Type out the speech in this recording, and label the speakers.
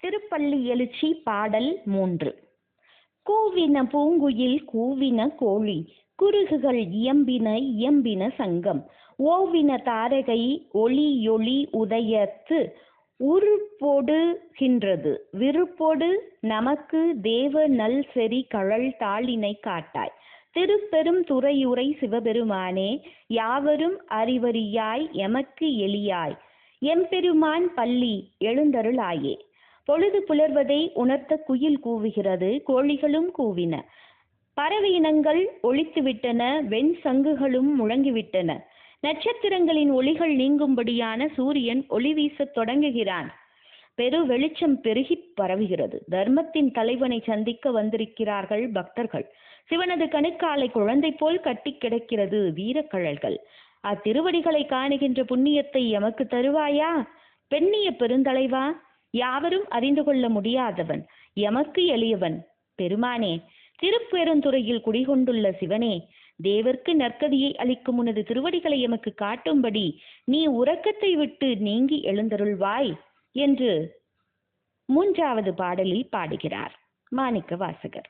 Speaker 1: திருப்பள்ளி எழுச்சி பாடல் மூன்று. கூவின பூங்குயில் கூவின கோழி குருகுகள் இயம்பின இயம்பின சங்கம். ஓவின தாரகை ஒளியொளி உதயத்து உருப்பொடுகின்றது. விருப்பொடு நமக்கு தேவ நல் செறி கழல் தாளினை காட்டாய். திருப்பெரும் துறையுரை சிவபெருமானே யாவரும் அறிவறியாய் எமக்கு எளியாய். எம்பெருமான் பள்ளி எழுந்தருளாயே. பொழுது புலர்வதை உணர்த்த குயில் கூவுகிறது கோழிகளும் கூவின. பறவை இனங்கள் ஒழித்துவிட்டன வெண் சங்குகளும் முழங்கிவிட்டன. நட்சத்திரங்களின் ஒளிகள் நீங்கும்படியான சூரியன் ஒளி வீசத் தொடங்குகிறான். பெரு வெளிச்சம் பெருகி பரவுகிறது. தர்மத்தின் தலைவனை சந்திக்க வந்திருக்கிறார்கள் பக்தர்கள். சிவனது கணுக்காலை குழந்தை போல் கட்டி கிடக்கிறது வீரக்கழல்கள் அத்திருவடிகளை காணுகின்ற புண்ணியத்தை எமக்கு தருவாயா? பெண்ணிய பெருந்தலைவா? யாவரும் அறிந்து கொள்ள முடியாதவன். எமக்கு எளியவன். பெருமானே திருப்பெருந்துறையில் குடிகொண்டுள்ள சிவனே தேவர்க்கு நற்கதியை அளிக்கும் உனது திருவடிகளை எமக்கு காட்டும்படி நீ உறக்கத்தை விட்டு நீங்கி எழுந்தருள்வாய் என்று மூன்றாவது பாடலில் பாடுகிறார் மாணிக்க வாசகர்